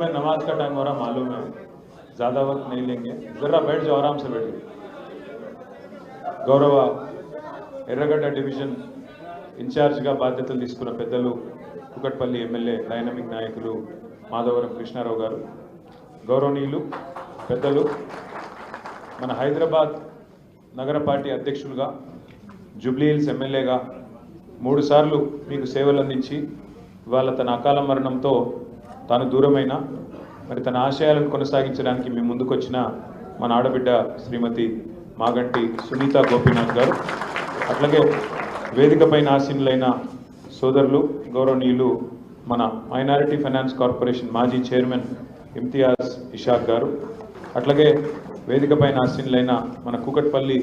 मैं नमाज का टाइम हो रहा मालूम है ज़्यादा वक्त नहीं लेंगे ज़रा बैठ जाओ आराम से बैठिए గౌరవ ఎర్రగడ్డ డివిజన్ ఇన్ఛార్జిగా బాధ్యతలు తీసుకున్న పెద్దలు కుకట్పల్లి ఎమ్మెల్యే డైనమిక్ నాయకులు మాధవరం కృష్ణారావు గారు గౌరవనీయులు పెద్దలు మన హైదరాబాద్ నగర పార్టీ అధ్యక్షులుగా జూబ్లీ హిల్స్ ఎమ్మెల్యేగా మూడుసార్లు మీకు సేవలు అందించి ఇవాళ తన అకాల మరణంతో తాను దూరమైన మరి తన ఆశయాలను కొనసాగించడానికి మీ ముందుకొచ్చిన మన ఆడబిడ్డ శ్రీమతి మాగంటి సునీత గోపీనాథ్ గారు అట్లాగే వేదికపైన ఆసీనులైన సోదరులు గౌరవనీయులు మన మైనారిటీ ఫైనాన్స్ కార్పొరేషన్ మాజీ చైర్మన్ ఇమ్తియాజ్ ఇషాక్ గారు అట్లాగే వేదికపైన ఆసీనులైన మన కూకట్పల్లి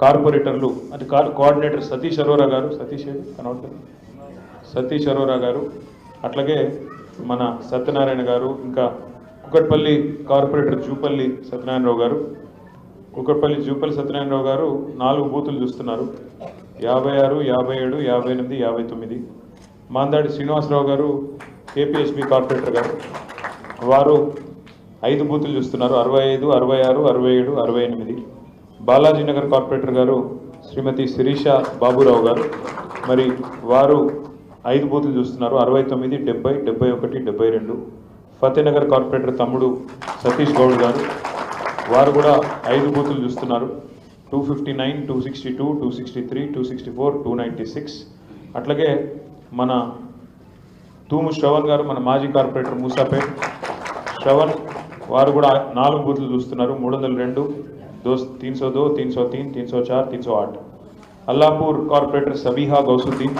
కార్పొరేటర్లు అంటే కార్ కోఆర్డినేటర్ సతీష్ అరోరా గారు సతీష్ కనవట్లేదు సతీష్ అరోరా గారు అట్లాగే మన సత్యనారాయణ గారు ఇంకా కుకట్పల్లి కార్పొరేటర్ జూపల్లి సత్యనారాయణరావు గారు. కుకట్పల్లి జూపల్లి సత్యనారాయణరావు గారు నాలుగు బూతులు చూస్తున్నారు. యాభై ఆరు యాభై ఏడు యాభై ఎనిమిది యాభై తొమ్మిది. మాందాడి శ్రీనివాసరావు గారు కేపీహెచ్బి కార్పొరేటర్ గారు. వారు ఐదు బూతులు చూస్తున్నారు. అరవై ఐదు అరవై ఆరు అరవై ఏడు అరవై ఎనిమిది. బాలాజీ నగర్ కార్పొరేటర్ గారు శ్రీమతి శిరీష బాబురావు గారు. మరి వారు ఐదు బూతులు చూస్తున్నారు. అరవై తొమ్మిది డెబ్బై డెబ్బై ఒకటి డెబ్బై రెండు. ఫతేనగర్ కార్పొరేటర్ తమ్ముడు సతీష్ గౌడ్ గారు వారు కూడా ఐదు బూతులు చూస్తున్నారు. Two fifty nine two sixty two two sixty three two sixty four two ninety six. అట్లాగే మన తూము శ్రవణ్ గారు మన మాజీ కార్పొరేటర్ మూసాపేట్ శ్రవణ్ వారు కూడా నాలుగు బూతులు చూస్తున్నారు. మూడు వందల రెండు those Teen so though Teen so తీన్ తీన్ సో చార్ తీన్ సో ఆట్. అల్లాపూర్ కార్పొరేటర్ సబీహా గౌసుద్దీన్.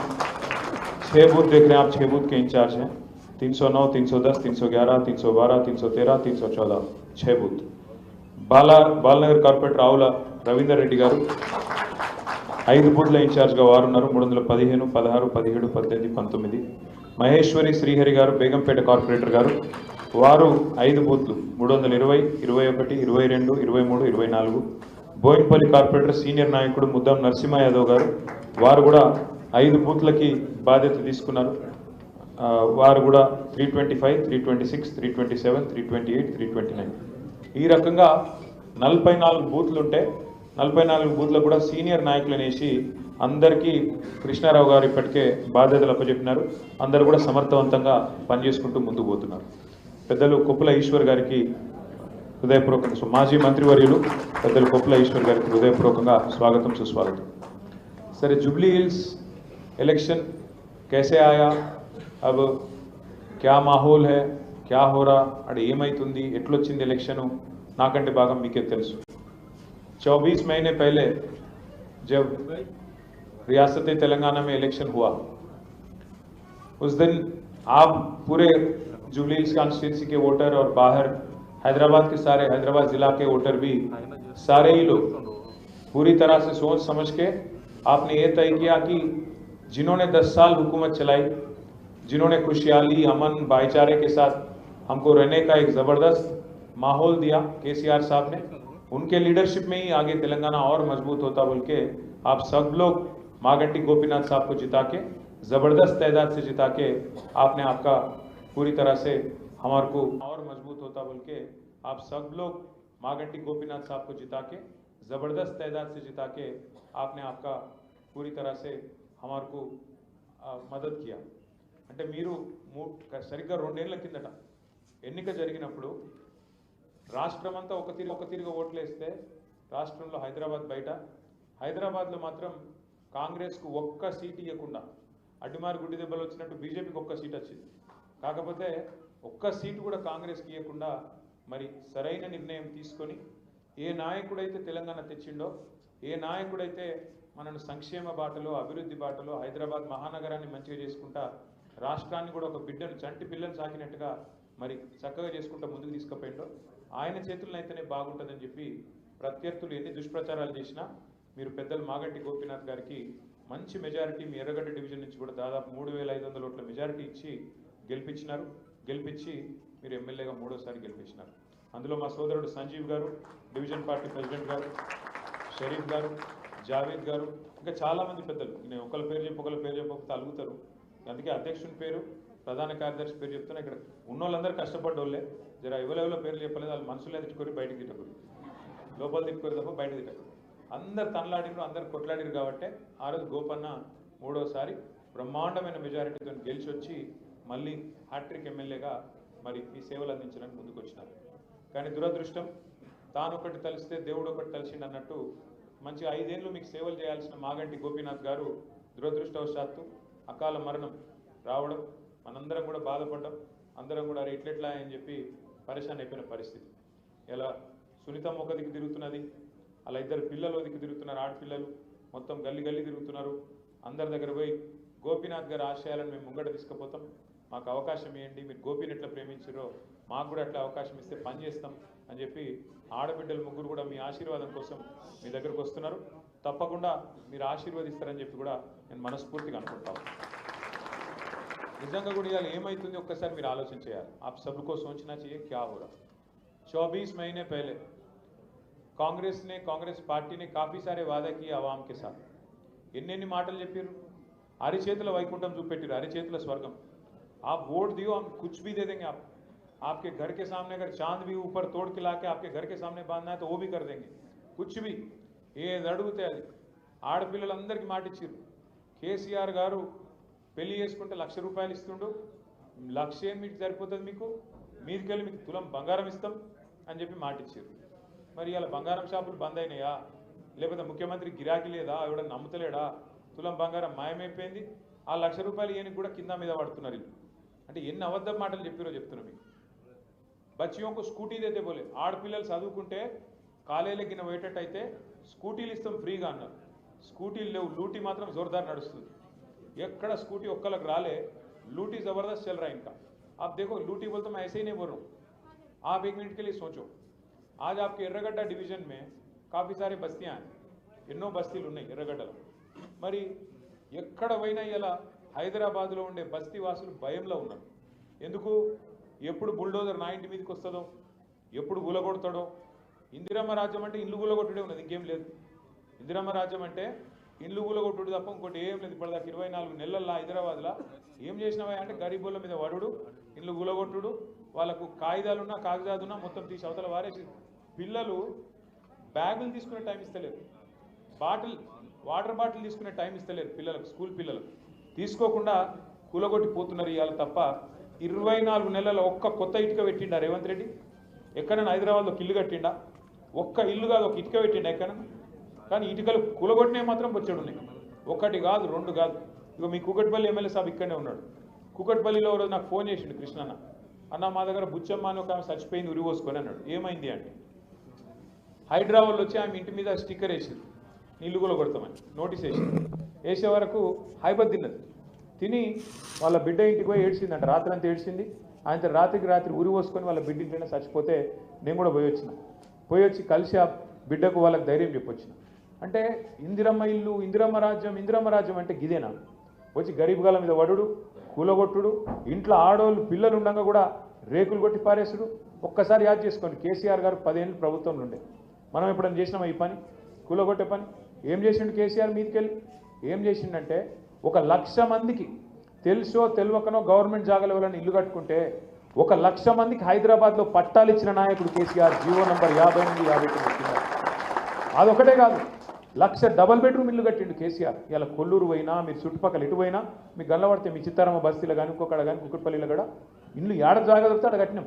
छः बूथ देख रहे हैं आप छः बूथ के इंचार्ज हैं तीन सौ नौ तीन सौ दस तीन सौ ग्यारह तीन सौ बारह तीन सौ तेरह तीन सौ चौदह छः बूथ బాలా బాలనగర్ కార్పొరేటర్ ఆవుల రవీందర్ రెడ్డి గారు ఐదు బూత్ల ఇన్ఛార్జ్గా వారు ఉన్నారు మూడు వందల పదిహేను పదహారు పదిహేడు పద్దెనిమిది పంతొమ్మిది మహేశ్వరి శ్రీహరి గారు బేగంపేట కార్పొరేటర్ గారు వారు ఐదు బూత్లు మూడు వందల ఇరవై ఇరవై ఒకటి ఇరవై రెండు ఇరవై మూడు ఇరవై నాలుగు బోయిన్పల్లి కార్పొరేటర్ సీనియర్ నాయకుడు ముద్దం నరసింహ యాదవ్ గారు వారు కూడా ఐదు బూత్లకి బాధ్యత తీసుకున్నారు. వారు కూడా three twenty five three twenty six three twenty seven three twenty eight three twenty nine ఈ రకంగా నలభై నాలుగు బూత్లు ఉంటే నలభై నాలుగు బూత్లకు కూడా సీనియర్ నాయకులు అనేసి అందరికీ కృష్ణారావు గారు ఇప్పటికే బాధ్యతలు అప్పచెప్పినారు. అందరు కూడా సమర్థవంతంగా పనిచేసుకుంటూ ముందుకు పోతున్నారు. పెద్దలు కొప్పుల ఈశ్వర్ గారికి హృదయపూర్వకంగా సో మాజీ మంత్రివర్యులు పెద్దలు కొప్పుల ఈశ్వర్ గారికి హృదయపూర్వకంగా స్వాగతం సుస్వాగతం. సరే జూబ్లీ హిల్స్ ఎలక్షన్ कैसे आया अब क्या माहौल है क्या हो रहा అక్కడ ఏమైతుంది ఎట్లొచ్చింది ఎలక్షన్ నాకంటే బాగా మీకే తెలుసు चौबीस महीने पहले जब रियासत तेलंगाना में इलेक्शन हुआ उस दिन आप पूरे जुबली हिल्स कॉन्स्टिट्यूंसी के वोटर और बाहर हैदराबाद के सारे हैदराबाद जिला के वोटर भी सारे ही लोग पूरी तरह से सोच समझ के आपने ये तय किया कि जिन्होंने 10 साल हुकूमत चलाई, जिन्होंने खुशहाली, अमन, भाईचारे के साथ हमको रहने का एक ज़बरदस्त माहौल दिया केसीआर साहब ने। उनके लीडरशिप में ही आगे तेलंगाना और मज़बूत होता बोल के आप सब लोग मागंटी गोपीनाथ साहब को जिता के, ज़बरदस्त तादाद से जिता के आपने आपका पूरी तरह से हमारे को और मज़बूत होता बोल के आप सब लोग मागंटी गोपीनाथ साहब को जिता के, ज़बरदस्त तादाद से जिता के आपने आपका पूरी तरह से हमारे को ఆ, మద్దతు కియా అంటే మీరు మూ సరిగ్గా రెండేళ్ల కిందట ఎన్నిక జరిగినప్పుడు రాష్ట్రం అంతా ఒక తిరిగి ఒక తిరిగి ఓట్లు వేస్తే రాష్ట్రంలో హైదరాబాద్ బయట హైదరాబాద్లో మాత్రం కాంగ్రెస్కు ఒక్క సీట్ ఇవ్వకుండా అడ్డిమారి గుడ్డి దెబ్బలు వచ్చినట్టు బీజేపీకి ఒక్క సీట్ వచ్చింది కాకపోతే ఒక్క సీటు కూడా కాంగ్రెస్కి ఇవ్వకుండా మరి సరైన నిర్ణయం తీసుకొని ఏ నాయకుడైతే తెలంగాణ తెచ్చిండో ఏ నాయకుడైతే మనను సంక్షేమ బాటలో అభివృద్ధి బాటలో హైదరాబాద్ మహానగరాన్ని మంచిగా చేసుకుంటా రాష్ట్రాన్ని కూడా ఒక బిడ్డను చంటి పిల్లలు సాకినట్టుగా మరి చక్కగా చేసుకుంటా ముందుకు తీసుకుపోయిండో ఆయన చేతులను అయితేనే బాగుంటుందని చెప్పి ప్రత్యర్థులు ఎన్ని దుష్ప్రచారాలు చేసినా మీరు పెద్దలు మాగంటి గోపీనాథ్ గారికి మంచి మెజారిటీ మీ ఎర్రగడ్డ డివిజన్ నుంచి కూడా దాదాపు మూడు వేల ఐదు వందల ఓట్ల మెజారిటీ ఇచ్చి గెలిపించినారు. గెలిపించి మీరు ఎమ్మెల్యేగా మూడోసారి గెలిపించినారు. అందులో మా సోదరుడు సంజీవ్ గారు డివిజన్ పార్టీ ప్రెసిడెంట్ గారు షరీఫ్ గారు జావేద్ గారు ఇంకా చాలామంది పెద్దలు. నేను ఒకళ్ళ పేరు చెప్పి ఒకళ్ళ పేరు చెప్పకపోతే అలుగుతారు. అందుకే అధ్యక్షుని పేరు ప్రధాన కార్యదర్శి పేరు చెప్తున్నా ఇక్కడ ఉన్న వాళ్ళందరూ కష్టపడ్డోళ్ళే. జర ఎవరెవరో పేర్లు చెప్పలేదు వాళ్ళు మనసులో తిట్టుకొని బయటకు తిట్టకూడదు. లోపల తిట్టుకోరు తప్ప బయట తిట్టకూడదు. అందరు తనలాడిరు అందరు కొట్లాడిరు కాబట్టి ఆ రోజు గోపన్న మూడోసారి బ్రహ్మాండమైన మెజారిటీతో గెలిచి వచ్చి మళ్ళీ హ్యాట్రిక్ ఎమ్మెల్యేగా మరి ఈ సేవలు అందించడానికి ముందుకు వచ్చినారు కానీ దురదృష్టం తాను ఒకటి తలిస్తే దేవుడు ఒకటి తలిసిండు అన్నట్టు మంచి ఐదేళ్ళు మీకు సేవలు చేయాల్సిన మాగంటి గోపీనాథ్ గారు దురదృష్టవశాత్తు అకాల మరణం రావడం మనందరం కూడా బాధపడడం అందరం కూడా అరే ఇట్లెట్లా అని చెప్పి పరేషాన్ అయిపోయిన పరిస్థితి. ఇలా సునీతమ్మ ఒక దిక్కు తిరుగుతున్నది అలా ఇద్దరు పిల్లలు ఒక దిక్కు తిరుగుతున్నారు ఆడపిల్లలు మొత్తం గల్లి గల్లి తిరుగుతున్నారు. అందరి దగ్గర పోయి గోపీనాథ్ గారి ఆశయాలను మేము ముంగట తీసుకుపోతాం. మాకు అవకాశం ఇవ్వండి మీరు గోపిని ఎట్లా ప్రేమించారో మాకు కూడా అట్లా అవకాశం ఇస్తే పని చేస్తాం. అని చెప్పి ఆడబిడ్డలు ముగ్గురు కూడా మీ ఆశీర్వాదం కోసం మీ దగ్గరకు వస్తున్నారు తప్పకుండా మీరు ఆశీర్వదిస్తారని చెప్పి కూడా నేను మనస్ఫూర్తిగా అనుకుంటాను నిజంగా కూడా ఇవాళ ఏమైతుంది ఒక్కసారి మీరు ఆలోచన చేయాలి आप सबको सोचना चाहिए क्या हो रहा 24 महीने पहले కాంగ్రెస్ ने కాంగ్రెస్ పార్టీ ने काफी सारे वादा किए आवाम के साथ ఎన్నెన్ని మాటలు చెప్పారు అరిచేతుల వైకుంఠం చూపెట్టారు అరిచేతుల స్వర్గం आप वोट दियो हम कुछ भी दे देंगे आप आपके घर के सामने अगर चांद भी ऊपर तोड़ के लाके आपके घर के सामने बांधना है तो वो भी कर देंगे कुछ भी ఏది అడిగితే అది ఆడపిల్లలందరికీ మాట ఇచ్చారు కేసీఆర్ గారు పెళ్లి చేసుకుంటే లక్ష రూపాయలు ఇస్తుండు లక్ష ఏం మీకు సరిపోతుంది మీకు మీదికెళ్ళి మీకు తులం బంగారం ఇస్తాం అని చెప్పి మాట ఇచ్చారు మరి ఇలా బంగారం షాపులు బంద్ అయినాయా లేకపోతే ముఖ్యమంత్రి గిరాకీ లేదా ఎవడ నమ్ముతలేడా తులం బంగారం మాయమైపోయింది ఆ లక్ష రూపాయలు ఈయనకి కూడా కింద మీద పడుతున్నారు వీళ్ళు అంటే ఎన్ని అబద్ధ మాటలు చెప్పారో చెప్తున్నా మీకు బచ్చియోంకు స్కూటీ అయితే పోలే. ఆడపిల్లలు చదువుకుంటే కాలేజీల పోయేటట్టు పోయేటట్టయితే స్కూటీలు ఇస్తాం ఫ్రీగా అన్నారు. స్కూటీలు లేవు లూటీ మాత్రం జోర్దారు నడుస్తుంది. ఎక్కడ స్కూటీ ఒక్కలకు రాలే లూటీ జబర్దస్త్ చెల్లరా ఇంకా. है దేకో లూటీ देखो लूटी बोलते मैं ऐसे ही नहीं बोल रहा हूँ ఎర్రగడ్డ డివిజన్ మే కాఫీ సారీ బస్తీయా ఎన్నో బస్తీలు ఉన్నాయి ఎర్రగడ్డలో. మరి ఎక్కడ పోయినా ఇలా హైదరాబాద్లో ఉండే బస్తీ వాసులు భయంలో ఉన్నారు. ఎందుకు? ఎప్పుడు బుల్డోజర్ నా ఇంటి మీదకి వస్తుందో ఎప్పుడు గులగొడతాడో. ఇందిరమ్మ రాజ్యం అంటే ఇల్లు గులగొట్టుడే ఉన్నది ఇంకేం లేదు. ఇందిరమ్మ రాజ్యం అంటే ఇల్లు గులగొట్టుడు తప్ప ఇంకోటి ఏం లేదు. ఇప్పటిదాకా ఇరవై నాలుగు నెలల్లో హైదరాబాద్లో ఏం చేసినావా అంటే గరీబుల మీద వడుడు ఇల్లు గులగొట్టుడు వాళ్ళకు కాగితాలున్నా కాగితాదున్నా మొత్తం తీసి అవతల వారేసి. పిల్లలు బ్యాగులు తీసుకునే టైం ఇస్తలేరు. బాటిల్ వాటర్ బాటిల్ తీసుకునే టైం ఇస్తలేరు పిల్లలకు స్కూల్ పిల్లలకు. తీసుకోకుండా కూలగొట్టి పోతున్నారు ఇవాళ తప్ప ఇరవై నాలుగు నెలల ఒక్క కొత్త ఇటుక పెట్టిండా రేవంత్ రెడ్డి? ఎక్కడైనా హైదరాబాద్లో ఒక ఇల్లు కట్టిండా? ఒక్క ఇల్లు కాదు ఒక ఇటుక పెట్టిండా ఎక్కడైనా? కానీ ఇటుకలు కూలగొట్టినవి మాత్రం బొచ్చెడు ఒకటి కాదు రెండు కాదు. ఇక మీ కుకట్పల్లి ఎమ్మెల్యే సాబ్ ఇక్కడనే ఉన్నాడు. కుకట్పల్లిలో రోజు నాకు ఫోన్ చేసిండు కృష్ణన్న. అన్న మా దగ్గర బుచ్చమ్మ అని ఒక ఆమె చచ్చిపోయింది ఉరిపోసుకొని అన్నాడు. ఏమైంది? అంటే హైదరాబాద్లో వచ్చి ఆమె ఇంటి మీద స్టిక్కర్ వేసింది. నీళ్ళు కూడా కొడతామని నోటీస్ వేసింది. వేసే వరకు హైబత్ తిన్నది తిని వాళ్ళ బిడ్డ ఇంటికి పోయి ఏడ్చిందంట. రాత్రి అంతా ఏడ్చింది. ఆయన రాత్రికి రాత్రి ఉరి పోసుకొని వాళ్ళ బిడ్డ ఇంట్లోనే చచ్చిపోతే నేను కూడా పోయి వచ్చిన. పోయి వచ్చి కలిసి ఆ బిడ్డకు వాళ్ళకి ధైర్యం చెప్పొచ్చిన. అంటే ఇందిరమ్మ ఇల్లు ఇందిరమ్మ రాజ్యం ఇందిరమ్మ రాజ్యం అంటే గిదేనా? వచ్చి గరీబ్ గాల మీద వడుడు కూలగొట్టుడు ఇంట్లో ఆడవాళ్ళు పిల్లలు ఉండగా కూడా రేకులు కొట్టి పారేసుడు. ఒక్కసారి యాద్ చేసుకోండి. కేసీఆర్ గారు పదేళ్ళు ప్రభుత్వంలో ఉండే. మనం ఎప్పుడైనా చేసినామా ఈ పని? కూలగొట్టే పని? ఏం చేసిండు కేసీఆర్ మీదకెళ్ళి? ఏం చేసిండంటే ఒక లక్ష మందికి తెలుసో తెలియకనో గవర్నమెంట్ జాగాల వల్ల ఇల్లు కట్టుకుంటే ఒక లక్ష మందికి హైదరాబాద్లో పట్టాలు ఇచ్చిన నాయకుడు కేసీఆర్ జీవో నంబర్ యాభై ఎనిమిది యాభై తొమ్మిది అదొకటే కాదు లక్ష డబల్ బెడ్రూమ్ ఇల్లు కట్టిండు కేసీఆర్. ఇలా కొల్లూరు పోయినా మీరు చుట్టుపక్కల ఎటు పోయినా మీకు గల్లబడితే మీ చిత్తారమ్మ బస్తీలో కానీ ఇంకొకడ కానీ కుక్కట్పల్లిలో కూడా ఇల్లు ఏడ జాగా దొరికితే ఆడ కట్టినాం.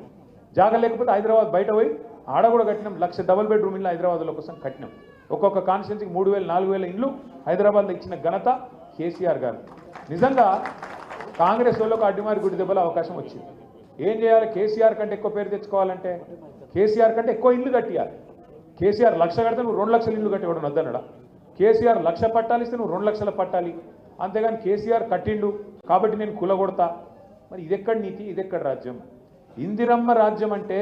జాగా లేకపోతే హైదరాబాద్ బయట పోయి ఆడ కూడా కట్టినాం లక్ష డబల్ బెడ్రూమ్ ఇల్లు హైదరాబాద్లో కోసం కట్టినాం. ఒక్కొక్క కాన్స్టిట్యున్సీకి మూడు వేలు నాలుగు వేల ఇల్లు హైదరాబాద్లో ఇచ్చిన ఘనత కేసీఆర్ గారు. నిజంగా కాంగ్రెస్ వాళ్ళకు అడ్డిమారి గుడి దెబ్బల అవకాశం వచ్చింది. ఏం చేయాలి? కేసీఆర్ కంటే ఎక్కువ పేరు తెచ్చుకోవాలంటే? కేసీఆర్ కంటే ఎక్కువ ఇల్లు కట్టియాలి. కేసీఆర్ లక్ష కడితే నువ్వు రెండు లక్షల ఇల్లు కట్టి ఇవ్వడం వద్దనడా కేసీఆర్ లక్ష పట్టాలు ఇస్తే నువ్వు రెండు లక్షల పట్టాలి. అంతేగాని కేసీఆర్ కట్టిండు కాబట్టి నేను కులగొడతా. మరి ఇదెక్కడ నీతి? ఇదెక్కడ రాజ్యం? ఇందిరమ్మ రాజ్యం అంటే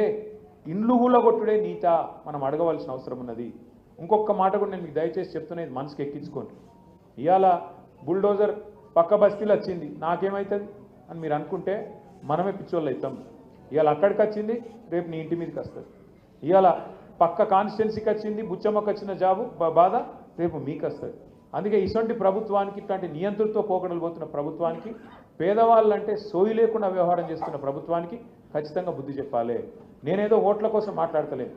ఇండ్లు కూలగొట్టుడే నీత మనం అడగవలసిన అవసరం ఉన్నది. ఇంకొక మాట కూడా నేను మీకు దయచేసి చెప్తున్నా ఇది మనసుకి ఎక్కించుకోండి. ఇవాళ బుల్డోజర్ పక్క బస్తీలు వచ్చింది. నాకేమవుతుంది అని మీరు అనుకుంటే మనమే పిచ్చోళ్ళు అవుతాం. ఇవాళ అక్కడికి వచ్చింది రేపు నీ ఇంటి మీదకి వస్తుంది. ఇవాళ పక్క కాన్స్టిట్యున్సీకి వచ్చింది బుచ్చమ్మకి వచ్చిన జాబు బాధ రేపు మీకు వస్తుంది. అందుకే ఇటువంటి ప్రభుత్వానికి ఇట్లాంటి నియంత్రణతో పోకడలు పోతున్న ప్రభుత్వానికి పేదవాళ్ళంటే సోయి లేకుండా వ్యవహారం చేస్తున్న ప్రభుత్వానికి ఖచ్చితంగా బుద్ధి చెప్పాలి. నేనేదో ఓట్ల కోసం మాట్లాడతలేను.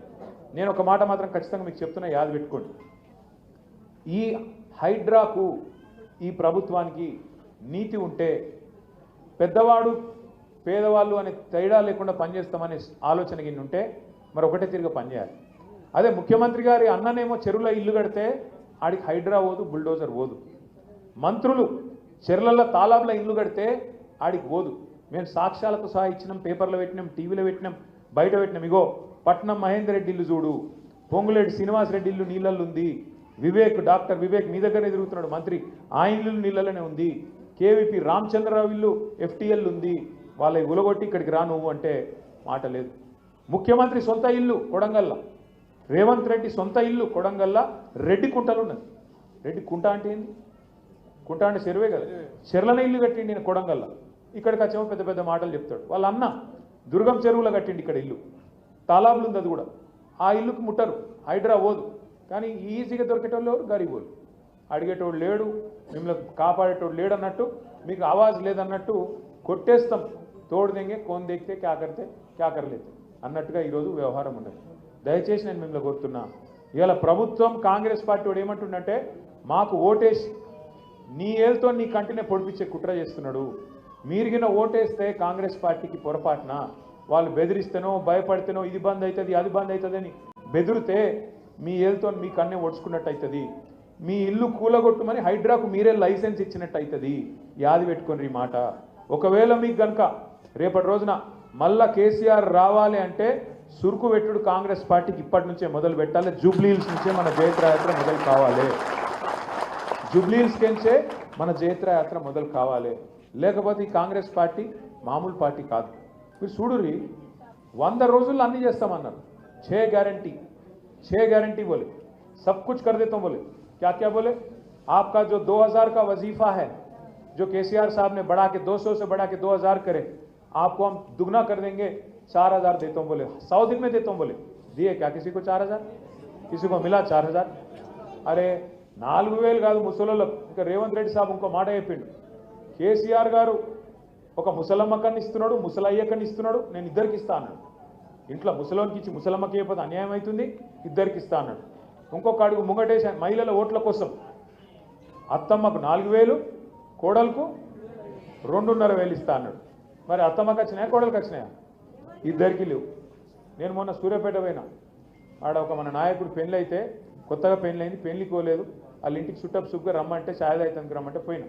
నేను ఒక మాట మాత్రం ఖచ్చితంగా మీకు చెప్తున్నా యాద పెట్టుకోండి. ఈ హైడ్రాకు ఈ ప్రభుత్వానికి నీతి ఉంటే పెద్దవాడు పేదవాళ్ళు అనే తేడా లేకుండా పనిచేస్తామనే ఆలోచన గిన్ని ఉంటే మరి ఒకటే తిరిగి పనిచేయాలి. అదే ముఖ్యమంత్రి గారి అన్ననేమో చెరువులో ఇల్లు కడితే ఆడికి హైడ్రా పోదు బుల్డోజర్ పోదు. మంత్రులు చెర్లల్లో తాలాబ్ల ఇల్లు కడితే ఆడికి పోదు. మేము సాక్ష్యాలతో సహా ఇచ్చినాం పేపర్లో పెట్టినాం టీవీలో పెట్టినాం బయట పెట్టినాం. ఇగో పట్నం మహేందర్ రెడ్డి ఇల్లు చూడు పొంగులేటి శ్రీనివాస్ రెడ్డి ఇల్లు నీళ్ళల్లో ఉంది. వివేక్ డాక్టర్ వివేక్ మీ దగ్గరే తిరుగుతున్నాడు. మంత్రి ఆ ఇల్లు నీళ్ళలోనే ఉంది. కేవీపీ రామచంద్రరావు ఇల్లు ఎఫ్టీఎల్ ఉంది. వాళ్ళ ఉలగొట్టి ఇక్కడికి రా నువ్వు అంటే మాట లేదు. ముఖ్యమంత్రి సొంత ఇల్లు కొడంగల్ల. రేవంత్ రెడ్డి సొంత ఇల్లు కొడంగల్ల. రెడ్డి కుంటలు ఉన్నది. రెడ్డి కుంట అంటే ఏంది? కుంట అంటే చెరువే కదా. చెర్లన ఇల్లు కట్టిండి నేను కొడంగల్ల. ఇక్కడికి వచ్చేమో పెద్ద పెద్ద మాటలు చెప్తాడు. వాళ్ళ అన్న దుర్గం చెరువులో కట్టిండి ఇక్కడ ఇల్లు. తాలాబులు ఉంది అది కూడా. ఆ ఇల్లుకు ముట్టరు. హైడ్రా పోదు. కానీ ఈజీగా దొరికేటోళ్ళు ఎవరు? గరీబోళ్ళు. అడిగేటోడు లేడు మిమ్మల్ని కాపాడేటోడు లేడు అన్నట్టు మీకు ఆవాజ్ లేదన్నట్టు కొట్టేస్తాం. తోడు దెంగే కోన్ దెక్కితే క్యాకరితే క్యాకరలేదు అన్నట్టుగా ఈరోజు వ్యవహారం ఉండదు. దయచేసి నేను మిమ్మల్ని కోరుతున్నా ఇవాళ ప్రభుత్వం కాంగ్రెస్ పార్టీ వాడు ఏమంటుండంటే మాకు ఓటేసి నీ ఏళ్ళతో నీ కంటినే పొడిపించే కుట్ర చేస్తున్నాడు. మీరిగిన ఓటేస్తే కాంగ్రెస్ పార్టీకి పొరపాటున? వాళ్ళు బెదిరిస్తేనో భయపడితేనో ఇది బంద్ అవుతుంది అది బంద్ అవుతుంది అని బెదిరితే మీ ఏళ్ళతో మీ కన్నే ఒడుచుకున్నట్టు అవుతుంది మీ ఇల్లు కూలగొట్టుమని హైడ్రాకు మీరే లైసెన్స్ ఇచ్చినట్టు అవుతుంది యాది పెట్టుకొని మాట. ఒకవేళ మీకు కనుక రేపటి రోజున మళ్ళా కేసీఆర్ రావాలి అంటే సురుకు పెట్టుడు కాంగ్రెస్ పార్టీకి ఇప్పటి నుంచే మొదలు పెట్టాలి. జూబ్లీహిల్స్ నుంచే మన జయత్రయాత్ర మొదలు కావాలి. జూబ్లీహిల్స్ కెంచే మన జయత్రయాత్ర మొదలు కావాలి. లేకపోతే ఈ కాంగ్రెస్ పార్టీ మామూలు పార్టీ కాదు. మీరు చూడురి వంద రోజుల్లో అన్నీ చేస్తామన్నారు. చే గ్యారంటీ. छह गारंटी बोले सब कुछ कर देता हूं बोले क्या क्या बोले आपका जो 2000 का वजीफा है जो केसीआर साहब ने बढ़ा के 200 से बढ़ा के 2000 करे आपको हम दुगना कर देंगे 4000 देता हूं बोले सौ दिन में देता हूं बोले दिए क्या किसी को 4000 किसी को मिला 4000 అరే నాలుగు వేలు కాదు ముసలోళ్ళకు ఇంకా రేవంత్ రెడ్డి సాబ్ ఇంకో మాట చెప్పిండు కేసీఆర్ గారు ఒక ముసలమ్మకని ఇస్తున్నాడు ముసలయ్యకని ఇస్తున్నాడు నేను ఇద్దరికి ఇస్తా అన్నాడు ఇంట్లో ముసలోనికి ఇచ్చి ముసలమ్మకి అయిపోతే అన్యాయం అవుతుంది? ఇద్దరికి ఇస్తా అన్నాడు. ఇంకొక అడుగు ముంగటేసి మహిళల ఓట్ల కోసం. అత్తమ్మకు నాలుగు వేలు కోడలకు రెండున్నర వేలు ఇస్తా అన్నాడు. మరి అత్తమ్మకి వచ్చినాయా కోడలకు వచ్చినాయా? ఇద్దరికి లేవు. నేను మొన్న సూర్యాపేట పోయినా. ఆడ ఒక మన నాయకుడు పెళ్ళి అయితే కొత్తగా పెళ్ళి అయింది పోలేదు. వాళ్ళ ఇంటికి చుట్టపు సుగ్గా రమ్మంటే ఛాయ్ తాగితానికి రమ్మంటే పోయినా.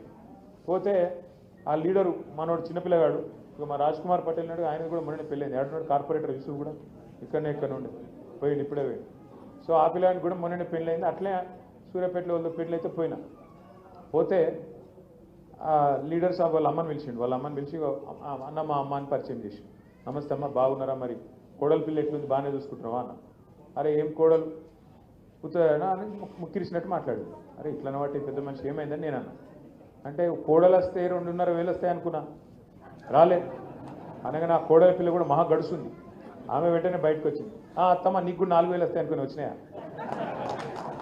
పోతే ఆ లీడరు మనోడు చిన్నపిల్లగాడు ఇక మా రాజ్ కుమార్ పటేల్ నాడు ఆయన కూడా మొన్న పెళ్ళింది. ఏడున్నాడు కార్పొరేటర్ యూసుఫ్ కూడా ఇక్కడనే ఇక్కడ నుండి పోయింది ఇప్పుడే పోయి సో ఆ పిల్లని కూడా మొన్న పెళ్ళైంది. అట్లే సూర్యాపేటలో వాళ్ళ పెళ్ళి అయితే పోయినా. పోతే లీడర్స్ లీడర్ వాళ్ళ అమ్మని పిలిచిండు. వాళ్ళ అమ్మని పిలిచి అన్న మా అమ్మ అని పరిచయం చేసి. నమస్తే అమ్మ బాగున్నారా మరి? కోడలు పిల్ల ఎట్లుంది? బాగానే చూసుకుంటున్నావా అన్న. అరే ఏం కోడలు? కూతురా అని ముక్కిరిసినట్టు మాట్లాడు అరే ఇట్లా వాటి పెద్ద మనిషి ఏమైందని నేను అన్నా. అంటే కోడలు వస్తే రెండున్నర వేలు వస్తాయి అనుకున్నా. రాలే అనగా నా కోడల పిల్ల కూడా మహా గడుస్తుంది. ఆమె వెంటనే బయటకు వచ్చింది "ఆ, అత్తమ్మ నీకు కూడా నాలుగు వేలు వస్తాయి అనుకుని వచ్చినాయా?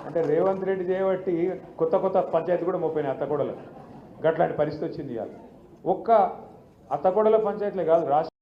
అంటే రేవంత్ రెడ్డి చేయబట్టి కొత్త కొత్త పంచాయతీ కూడా మోపోయినాయి అత్తకోడలు. గట్లాంటి పరిస్థితి వచ్చింది ఇవాళ. ఒక్క అత్తకోడల పంచాయతీలే కాదు రాష్ట్ర